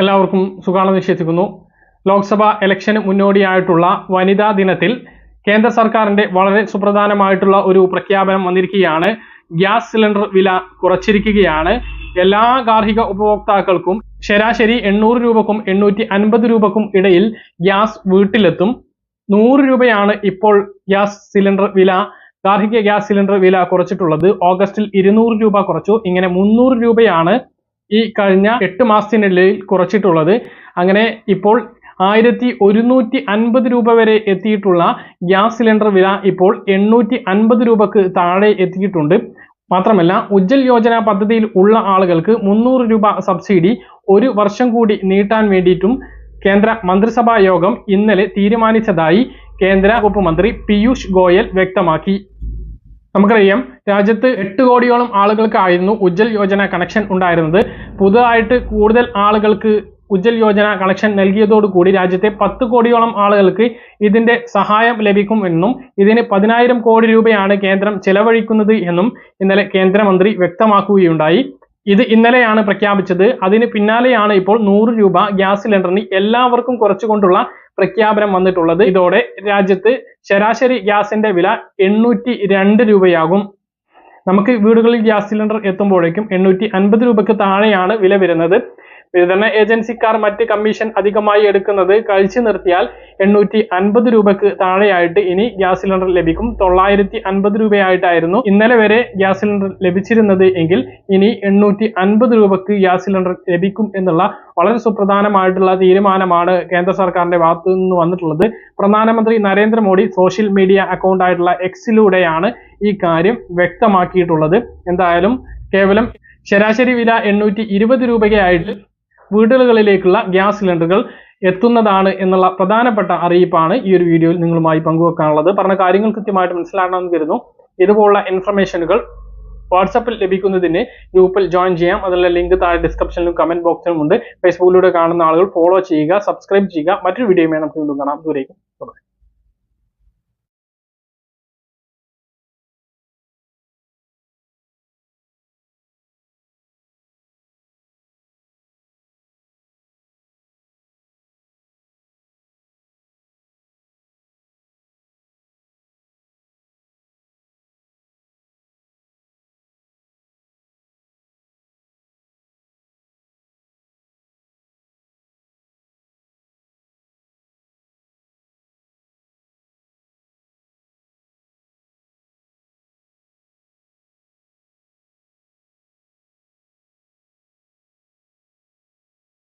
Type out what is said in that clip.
എല്ലാവർക്കും സുഖാണെന്ന് വിശ്വസിക്കുന്നു. ലോക്സഭാ ഇലക്ഷന് മുന്നോടിയായിട്ടുള്ള വനിതാ ദിനത്തിൽ കേന്ദ്ര സർക്കാരിന്റെ വളരെ സുപ്രധാനമായിട്ടുള്ള ഒരു പ്രഖ്യാപനം വന്നിരിക്കുകയാണ്. ഗ്യാസ് സിലിണ്ടർ വില കുറച്ചിരിക്കുകയാണ്. എല്ലാ ഗാർഹിക ഉപഭോക്താക്കൾക്കും ശരാശരി എണ്ണൂറ് രൂപക്കും എണ്ണൂറ്റി അൻപത് രൂപക്കും ഇടയിൽ ഗ്യാസ് വീട്ടിലെത്തും. നൂറ് രൂപയാണ് ഇപ്പോൾ ഗ്യാസ് സിലിണ്ടർ വില. ഗാർഹിക ഗ്യാസ് സിലിണ്ടർ വില കുറച്ചിട്ടുള്ളത്. ഓഗസ്റ്റിൽ ഇരുന്നൂറ് രൂപ കുറച്ചു. ഇങ്ങനെ മുന്നൂറ് രൂപയാണ് ഈ കഴിഞ്ഞ എട്ട് മാസത്തിനുള്ളിൽ കുറച്ചിട്ടുള്ളത്. അങ്ങനെ ഇപ്പോൾ ആയിരത്തി ഒരുന്നൂറ്റി അൻപത് രൂപ വരെ എത്തിയിട്ടുള്ള ഗ്യാസ് സിലിണ്ടർ വില ഇപ്പോൾ എണ്ണൂറ്റി അൻപത് രൂപക്ക് താഴെ എത്തിയിട്ടുണ്ട്. മാത്രമല്ല ഉജ്ജൽ യോജന പദ്ധതിയിൽ ഉള്ള ആളുകൾക്ക് മുന്നൂറ് രൂപ സബ്സിഡി ഒരു വർഷം കൂടി നീട്ടാൻ വേണ്ടിയിട്ടും കേന്ദ്ര മന്ത്രിസഭാ യോഗം ഇന്നലെ തീരുമാനിച്ചതായി കേന്ദ്ര വകുപ്പ് മന്ത്രി പീയൂഷ് ഗോയൽ വ്യക്തമാക്കി. നമുക്കറിയാം രാജ്യത്ത് എട്ട് കോടിയോളം ആളുകൾക്കായിരുന്നു ഉജ്ജൽ യോജന കണക്ഷൻ ഉണ്ടായിരുന്നത്. പുതുതായിട്ട് കൂടുതൽ ആളുകൾക്ക് ഉജ്ജൽ യോജന കണക്ഷൻ നൽകിയതോടുകൂടി രാജ്യത്തെ പത്ത് കോടിയോളം ആളുകൾക്ക് ഇതിന്റെ സഹായം ലഭിക്കും എന്നും ഇതിന് പതിനായിരം കോടി രൂപയാണ് കേന്ദ്രം ചെലവഴിക്കുന്നത് എന്നും ഇന്നലെ കേന്ദ്രമന്ത്രി വ്യക്തമാക്കുകയുണ്ടായി. ഇത് ഇന്നലെയാണ് പ്രഖ്യാപിച്ചത്. അതിന് പിന്നാലെയാണ് ഇപ്പോൾ നൂറ് രൂപ ഗ്യാസ് സിലിണ്ടറിന് എല്ലാവർക്കും കുറച്ചുകൊണ്ടുള്ള പ്രഖ്യാപനം വന്നിട്ടുള്ളത്. ഇതോടെ രാജ്യത്ത് ശരാശരി ഗ്യാസിന്റെ വില എണ്ണൂറ്റി രണ്ട് രൂപയാകും. നമുക്ക് വീടുകളിൽ ഗ്യാസ് സിലിണ്ടർ എത്തുമ്പോഴേക്കും എണ്ണൂറ്റി അൻപത് രൂപയ്ക്ക് താഴെയാണ് വില വരുന്നത്. വിതരണ ഏജൻസിക്കാർ മറ്റ് കമ്മീഷൻ അധികമായി എടുക്കുന്നത്. കഴിച്ചു നിർത്തിയാൽ എണ്ണൂറ്റി അൻപത് രൂപക്ക് താഴെയായിട്ട് ഇനി ഗ്യാസ് സിലിണ്ടർ ലഭിക്കും. തൊള്ളായിരത്തി അൻപത് രൂപയായിട്ടായിരുന്നു ഇന്നലെ വരെ ഗ്യാസ് സിലിണ്ടർ ലഭിച്ചിരുന്നത് എങ്കിൽ ഇനി എണ്ണൂറ്റി അൻപത് രൂപക്ക് ഗ്യാസ് സിലിണ്ടർ ലഭിക്കും എന്നുള്ള വളരെ സുപ്രധാനമായിട്ടുള്ള തീരുമാനമാണ് കേന്ദ്ര സർക്കാരിന്റെ ഭാഗത്തു നിന്ന് വന്നിട്ടുള്ളത്. പ്രധാനമന്ത്രി നരേന്ദ്രമോദി സോഷ്യൽ മീഡിയ അക്കൗണ്ട് ആയിട്ടുള്ള എക്സിലൂടെയാണ് ഈ കാര്യം വ്യക്തമാക്കിയിട്ടുള്ളത്. എന്തായാലും കേവലം ശരാശരി വില എണ്ണൂറ്റി ഇരുപത് രൂപയായിട്ട് വീടുകളിലേക്കുള്ള ഗ്യാസ് സിലിണ്ടറുകൾ എത്തുന്നതാണ് എന്നുള്ള പ്രധാനപ്പെട്ട അറിയിപ്പാണ് ഈ ഒരു വീഡിയോയിൽ നിങ്ങളുമായി പങ്കുവെക്കാനുള്ളത്. പറഞ്ഞ കാര്യങ്ങൾ കൃത്യമായിട്ട് മനസ്സിലാക്കണമെന്ന് കരുതുന്നു. ഇതുപോലുള്ള ഇൻഫർമേഷനുകൾ വാട്സപ്പിൽ ലഭിക്കുന്നതിന് ഗ്രൂപ്പിൽ ജോയിൻ ചെയ്യാം. അതിനുള്ള ലിങ്ക് താഴെ ഡിസ്ക്രിപ്ഷനിലും കമന്റ് ബോക്സിലും ഉണ്ട്. ഫേസ്ബുക്കിലൂടെ കാണുന്ന ആളുകൾ ഫോളോ ചെയ്യുക സബ്സ്ക്രൈബ് ചെയ്യുക. മറ്റൊരു വീഡിയോയുമായി നമുക്ക് വീണ്ടും കാണാം. ദൂരേക്കും